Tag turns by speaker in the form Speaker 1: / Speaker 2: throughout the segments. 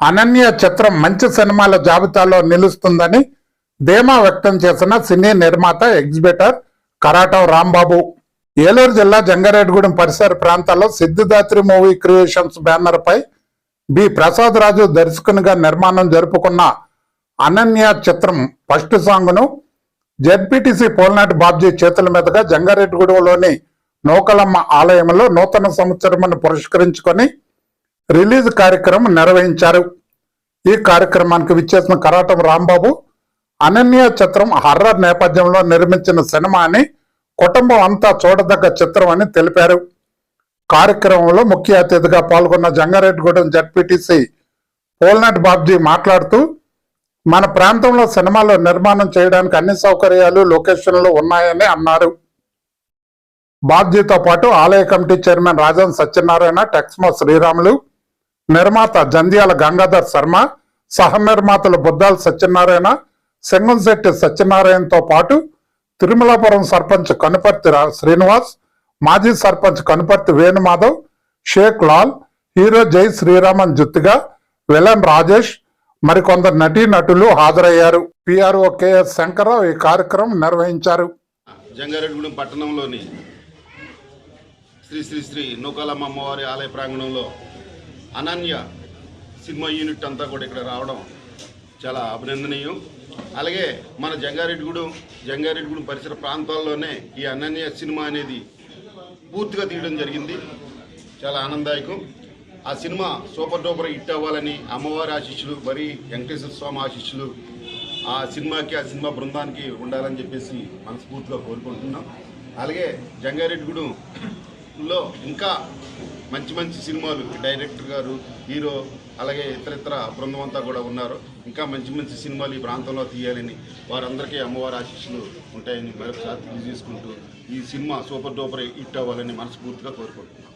Speaker 1: అనన్య చిత్రం మంచి సినిమాల జాబితాలో నిలుస్తుందని ధీమా వ్యక్తం చేసిన సినీ నిర్మాత ఎగ్జిబిటర్ కరాటం రాంబాబు. ఏలూరు జిల్లా జంగారెడ్డిగూడెం పరిసర ప్రాంతాల్లో సిద్ధిదాత్రి మూవీ క్రియేషన్స్ బ్యానర్ పై బి. ప్రసాద్ రాజు దర్శకునిగా నిర్మాణం జరుపుకున్న అనన్య చిత్రం ఫస్ట్ సాంగ్ను జెడ్పీటీసీ పోల్నాటి బాబ్జీ చేతుల మీదుగా జంగారెడ్డిగూడెంలోని నూకలమ్మ ఆలయంలో నూతన సంవత్సరమును పురస్కరించుకొని రిలీజ్ కార్యక్రమం నిర్వహించారు. ఈ కార్యక్రమానికి విచ్చేసిన కరాటం రాంబాబు అనన్య చిత్రం హర్రర్ నేపథ్యంలో నిర్మించిన సినిమా అని కుటుంబం అంతా చూడదగ్గ చిత్రం అని తెలిపారు. కార్యక్రమంలో ముఖ్య అతిథిగా పాల్గొన్న జంగారెడ్డిగూడెం జడ్పీటీసీ పోల్నాటి బాబ్జీ మాట్లాడుతూ మన ప్రాంతంలో సినిమాలు నిర్మాణం చేయడానికి అన్ని సౌకర్యాలు లొకేషన్లు ఉన్నాయని అన్నారు. బాబ్జీతో పాటు ఆలయ కమిటీ చైర్మన్ రాజన్ సత్యనారాయణ టెక్స్మో శ్రీరాములు నిర్మాత జంధ్యాల గంగాధర్ శర్మ సహ నిర్మాతలు బుద్దాల సత్యనారాయణ సింగంశెట్టి సత్యనారాయణతో పాటు తిరుమలాపురం సర్పంచ్ కనుపర్తి రా- శ్రీనివాస్ మాజీ సర్పంచ్ కనుపర్తి వేణుమాధవ్ షేక్ లాల్ హీరో జై శ్రీరామన్ జుత్తిగా విలన్ రాజేష్ మరికొందరు నటీ నటులు హాజరయ్యారు. పిఆర్ఓ కెఎస్ శంకర్రావు ఈ కార్యక్రమం నిర్వహించారు.
Speaker 2: జంగారెడ్డిగూడెం పట్టణంలోని శ్రీ శ్రీ శ్రీ నూకాలమ్మ అమ్మవారి ఆలయ ప్రాంగణంలో అనన్య సినిమా యూనిట్ అంతా కూడా ఇక్కడ రావడం చాలా అభినందనీయం. అలాగే మన జంగారెడ్డిగూడెం జంగారెడ్డిగూడెం పరిసర ప్రాంతాల్లోనే ఈ అనన్య సినిమా అనేది పూర్తిగా తీయడం జరిగింది. చాలా ఆనందదాయకం. ఆ సినిమా సూపర్ డూపర్ హిట్ అవ్వాలని అమ్మవారి ఆశీస్సులు మరి వెంకటేశ్వర స్వామి ఆశీస్సులు ఆ సినిమాకి ఆ సినిమా బృందానికి ఉండాలని చెప్పేసి మనస్ఫూర్తిగా కోరుకుంటున్నాం. అలాగే జంగారెడ్డిగూడెంలో ఇంకా మంచి మంచి సినిమాలు డైరెక్టర్ గారు హీరో అలాగే ఇతర ఇతర బృందం అంతా కూడా ఉన్నారు. ఇంకా మంచి మంచి సినిమాలు ఈ ప్రాంతంలో తీయాలని వారందరికీ అమ్మవారి ఆశీస్సులు ఉంటాయని మరొకసారి తెలియజేసుకుంటూ ఈ సినిమా సూపర్ డూపర్ హిట్ అవ్వాలని మనస్ఫూర్తిగా కోరుకుంటున్నాం.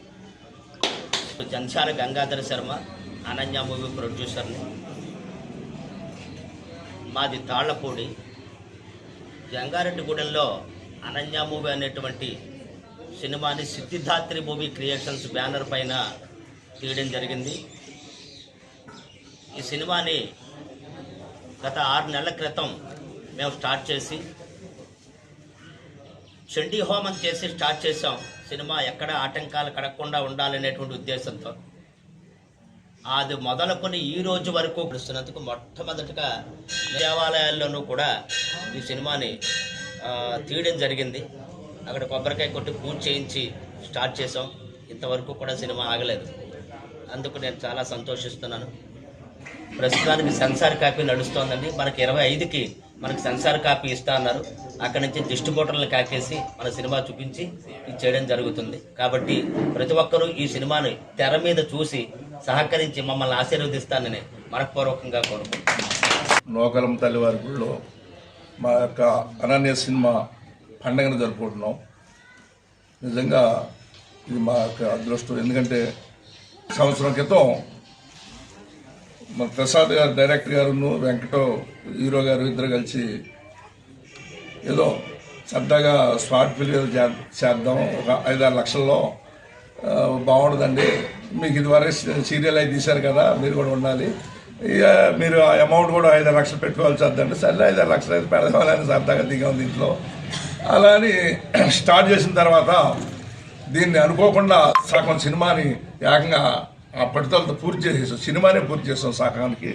Speaker 3: జంచాల గంగాధర శర్మ అనన్య మూవీ ప్రొడ్యూసర్ని. మాది తాళ్ళపూడి. జంగారెడ్డిగూడెంలో అనన్య మూవీ అనేటువంటి సినిమాని సిద్ధిధాత్రి మూవీ క్రియేషన్స్ బ్యానర్ పైన తీయడం జరిగింది. ఈ సినిమాని గత ఆరు నెలల క్రితం మేము స్టార్ట్ చేసి చండీ హోమం చేసి స్టార్ట్ చేసాం సినిమా ఎక్కడ ఆటంకాలు కడగకుండా ఉండాలనేటువంటి ఉద్దేశంతో. అది మొదలుకొని ఈ రోజు వరకు పిలుస్తున్నందుకు మొట్టమొదటిగా దేవాలయాల్లోనూ కూడా ఈ సినిమాని తీయడం జరిగింది. అక్కడ కొబ్బరికాయ కొట్టి పూజ చేయించి స్టార్ట్ చేసాం ఇంతవరకు కూడా సినిమా ఆగలేదు. అందుకు నేను చాలా సంతోషిస్తున్నాను. ప్రస్తుతానికి సెన్సార్ కాపీ నడుస్తోందండి. మనకి ఇరవై ఐదుకి మనకి సెన్సార్ కాపీ ఇస్తా అన్నారు. అక్కడి నుంచి డిస్ట్రిబ్యూటర్లను కాకేసి మన సినిమా చూపించి ఇది చేయడం జరుగుతుంది. కాబట్టి ప్రతి ఒక్కరూ ఈ సినిమాని తెర మీద చూసి సహకరించి మమ్మల్ని ఆశీర్వదిస్తానని మనఃపూర్వకంగా కోరుకుంటున్నాను.
Speaker 4: నోకలం తల్లివారి గుడిలో మా యొక్క అనన్య సినిమా పండగను జరుపుకుంటున్నాం. నిజంగా ఇది మా యొక్క అదృష్టం. ఎందుకంటే సంవత్సరం క్రితం మా ప్రసాద్ గారు డైరెక్టర్ గారును వెంకటో హీరో గారు ఇద్దరు కలిసి ఏదో సరదాగా స్మార్ట్ ఫిలిం చేద్దాం. ఒక ఐదారు లక్షల్లో బాగుండదండి. మీకు ఇదివరకు సీరియల్ అయి తీశారు కదా మీరు కూడా ఉండాలి. ఇక మీరు ఆ అమౌంట్ కూడా ఐదారు లక్షలు పెట్టుకోవాల్సి వద్దండి సరే ఐదారు లక్షలు అయితే పెడదామని సరదాగా దిగాం దీంట్లో. అలా అని స్టార్ట్ చేసిన తర్వాత దీన్ని అనుకోకుండా సగం సినిమాని ఏకంగా ఆ పట్టుదలతో పూర్తి చేసేసాం. సినిమానే పూర్తి చేసాం సకానికి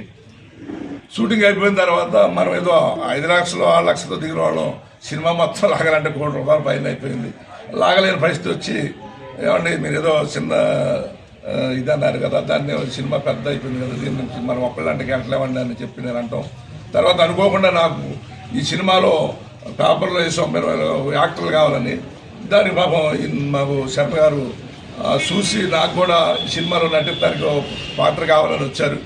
Speaker 4: షూటింగ్ అయిపోయిన తర్వాత మనం ఏదో ఐదు లక్షలు ఆరు లక్షలతో దిగిన వాళ్ళం సినిమా మొత్తం లాగాలంటే కోటి రూపాయలు పైన అయిపోయింది. లాగలేని పరిస్థితి వచ్చి ఏమండి మీరు ఏదో చిన్న ఇది అన్నారు కదా దాన్ని సినిమా పెద్ద అయిపోయింది కదా దీని నుంచి మనం ఒక్కళ్ళంటే గంటలేమండి అని చెప్పి నేను అంటాం. తర్వాత అనుకోకుండా నాకు ఈ సినిమాలో పేపర్లో వేసాం మీరు యాక్టర్లు కావాలని. దాని పాపం మాకు శర్మ గారు చూసి నాకు కూడా సినిమాలో నటించడానికి ఒక పాత్ర కావాలని వచ్చారు.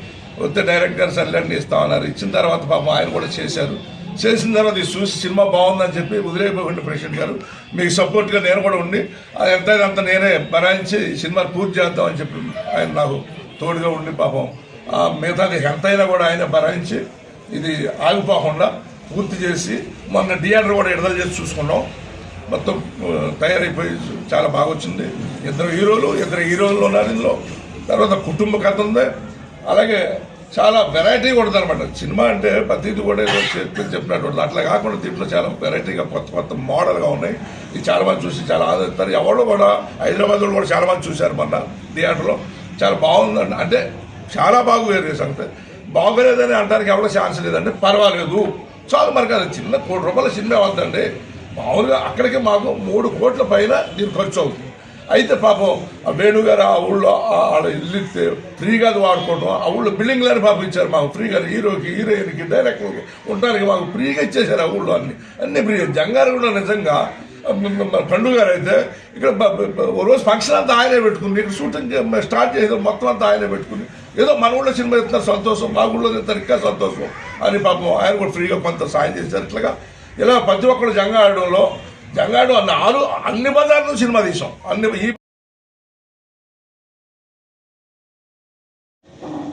Speaker 4: వస్తే డైరెక్ట్ గారు సర్లేండి ఇస్తామన్నారు. ఇచ్చిన తర్వాత పాపం ఆయన కూడా చేశారు. చేసిన తర్వాత ఇది చూసి సినిమా బాగుందని చెప్పి వదిలేకపోకుండా ప్రెసిడెంట్ గారు. మీకు సపోర్ట్గా నేను కూడా ఉండి అది ఎంత అంత నేనే భరాయించి సినిమా పూర్తి చేద్దామని చెప్పి ఆయన నాకు తోడుగా ఉండి పాపం ఆ మిగతాది ఎంతైనా కూడా ఆయన భరాయించి ఇది ఆగిపోకుండా పూర్తి చేసి మొన్న థియేటర్ కూడా విడుదల చేసి చూసుకున్నాం. మొత్తం తయారైపోయి చాలా బాగా వచ్చింది ఇద్దరు హీరోలు ఇద్దరు హీరోలు ఉన్నారు ఇందులో. తర్వాత కుటుంబ కథ ఉంది. అలాగే చాలా వెరైటీ ఉంటుంది అనమాట సినిమా అంటే ప్రతిది కూడా ఏదో చెప్పి చెప్పినట్టు అట్లా కాకుండా దీంట్లో చాలా వెరైటీగా కొత్త కొత్త మోడల్గా ఉన్నాయి. ఇది చాలా మంది చూసి చాలా ఆదరిస్తారు. ఎవరు కూడా హైదరాబాద్లో కూడా చాలా మంది చూశారు మొన్న థియేటర్లో చాలా బాగుందండి అంటే చాలా బాగు వేరే సంగతి. బాగోలేదని అంటానికి ఎవరో ఛాన్స్ లేదంటే పర్వాలేదు. చాలు మనకి చిన్న కోటి రూపాయల సినిమా అవుతుందండి మామూలుగా అక్కడికి మాకు మూడు కోట్ల పైన దీని ఖర్చు అవుతుంది. అయితే పాపం ఆ వేణుగారు ఆ ఊళ్ళో ఆడ ఇల్లు ఇస్తే ఫ్రీగా అది వాడుకోవడం ఆ ఊళ్ళో బిల్డింగ్లని పాపం ఇచ్చారు మాకు. ఫ్రీగా హీరోకి హీరోయిన్కి డైరెక్టర్కి ఉండడానికి మాకు ఫ్రీగా ఇచ్చేసారు ఆ ఊళ్ళో అన్ని. అన్ని ఫ్రీ. జంగారు కూడా నిజంగా మ- పండు గారు అయితే ఇక్కడ ఓ రోజు ఫంక్షన్ అంతా ఆయనే పెట్టుకుని ఇక్కడ షూటింగ్ స్టార్ట్ చేసేది మొత్తం అంతా ఆయనే పెట్టుకుని ఏదో మన ఊళ్ళో సినిమా ఇస్తున్నారు సంతోషం. మా ఊళ్ళో ఇస్తారు ఇంకా సంతోషం. అని పాపం ఆయన కూడా ఫ్రీగా కొంత సాయం చేశారు. ఇట్లాగా ఇలా ప్రతి ఒక్కరు జంగాడంలో జంగాడు అన్న ఆరు అన్ని బజార్లు సినిమా తీసాం అన్ని ఈ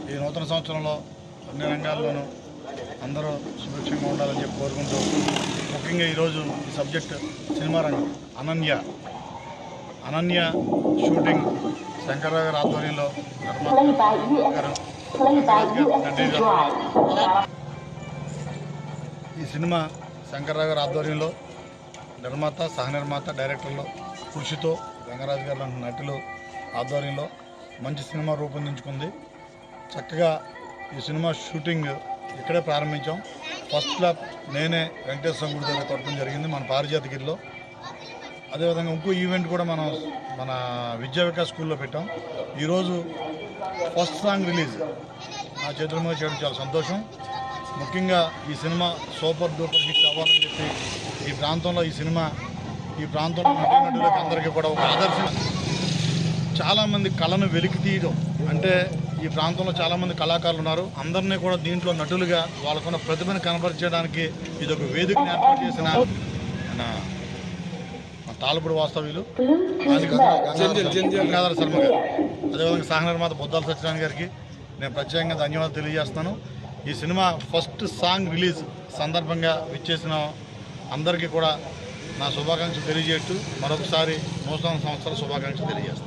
Speaker 5: ఈ నూతన సంవత్సరంలో అన్ని రంగాల్లోనూ అందరూ సుభిక్షంగా ఉండాలని చెప్పి కోరుకుంటూ ముఖ్యంగా ఈరోజు ఈ సబ్జెక్ట్ సినిమా రంగం అనన్య. అనన్య షూటింగ్ శంకర్రావు గారి ఆధ్వర్యంలో గారు. ఈ సినిమా శంకర్రావు గారి ఆధ్వర్యంలో నిర్మాత సహ నిర్మాత డైరెక్టర్లు కృషితో రంగరాజు గారు లాంటి నటులు ఆధ్వర్యంలో మంచి సినిమా రూపొందించుకుంది. చక్కగా ఈ సినిమా షూటింగ్ ఇక్కడే ప్రారంభించాం. ఫస్ట్ క్లాప్ నేనే వెంకటేశ్వర గుడి దగ్గర కొట్టడం జరిగింది మన పారిజాతగిరిలో అదేవిధంగా ఇంకో ఈవెంట్ కూడా మనం మన విద్యా వికాస్ స్కూల్లో పెట్టాం. ఈరోజు ఫస్ట్ సాంగ్ రిలీజ్. నా చేతుల మీద చేయడం చాలా సంతోషం. ముఖ్యంగా ఈ సినిమా సూపర్ డూపర్ హిట్ అవ్వాలని చెప్పి ఈ ప్రాంతంలో ఈ సినిమా ఈ ప్రాంతంలో నటీనటులకు అందరికీ కూడా ఒక ఆదర్శం. చాలామంది కళను వెలికి తీయడం అంటే ఈ ప్రాంతంలో చాలామంది కళాకారులు ఉన్నారు. అందరినీ కూడా దీంట్లో నటులుగా వాళ్ళకున్న ప్రతిభను కనపరిచడానికి ఇది ఒక వేదికను ఏర్పాటు చేసిన మన మన తాళపూడి వాస్తవ్యులు గంగాధర శర్మ గారు. అదేవిధంగా సహ నిర్మాత బుద్ధాల సత్యనారాయణ గారికి నేను ప్రత్యేకంగా ధన్యవాదాలు తెలియజేస్తున్నాను. ఈ సినిమా ఫస్ట్ సాంగ్ రిలీజ్ సందర్భంగా విచ్చేసిన అందరికీ కూడా నా శుభాకాంక్షలు తెలియజేస్తూ మరొకసారి నూతన సంవత్సర శుభాకాంక్షలు తెలియజేస్తాను.